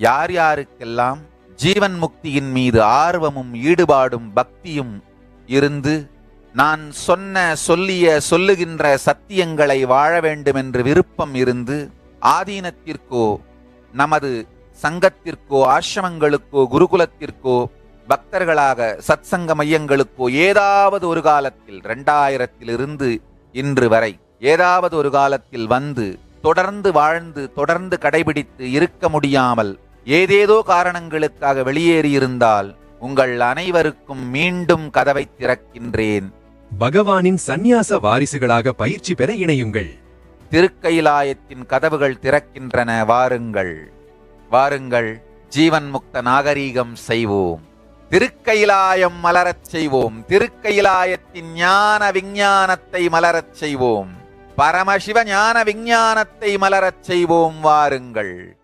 யார் யாருக்கெல்லாம் ஜீவன் முக்தியின் மீது ஆர்வமும் ஈடுபாடும் பக்தியும் இருந்து நான் சொன்ன சொல்லிய சொல்லுகின்ற சத்தியங்களை வாழ வேண்டுமென்று விருப்பம் இருந்து ஆதீனத்திற்கோ நமது சங்கத்திற்கோ ஆசிரமங்களுக்கோ குருகுலத்திற்கோ பக்தர்களாக சத்சங்க மையங்களுக்கோ ஏதாவது ஒரு காலத்தில் ரெண்டாயிரத்திலிருந்து இன்று வரை ஏதாவது ஒரு காலத்தில் வந்து தொடர்ந்து வாழ்ந்து தொடர்ந்து கடைபிடித்து இருக்க முடியாமல் ஏதேதோ காரணங்களுக்காக வெளியேறியிருந்தால் உங்கள் அனைவருக்கும் மீண்டும் கதவை திறக்கின்றேன். பகவானின் சந்நியாச வாரிசுகளாக பயிற்சி பெற இணையுங்கள். திருக்கைலாயத்தின் கதவுகள் திறக்கின்றன வாருங்கள். வாருங்கள் ஜீவன் முக்த நாகரீகம் செய்வோம். திருக்கைலாயம் மலரச் செய்வோம். திருக்கைலாயத்தின் ஞான விஞ்ஞானத்தை மலரச் செய்வோம். பரமசிவ ஞான விஞ்ஞானத்தை மலரச் செய்வோம் வாருங்கள்.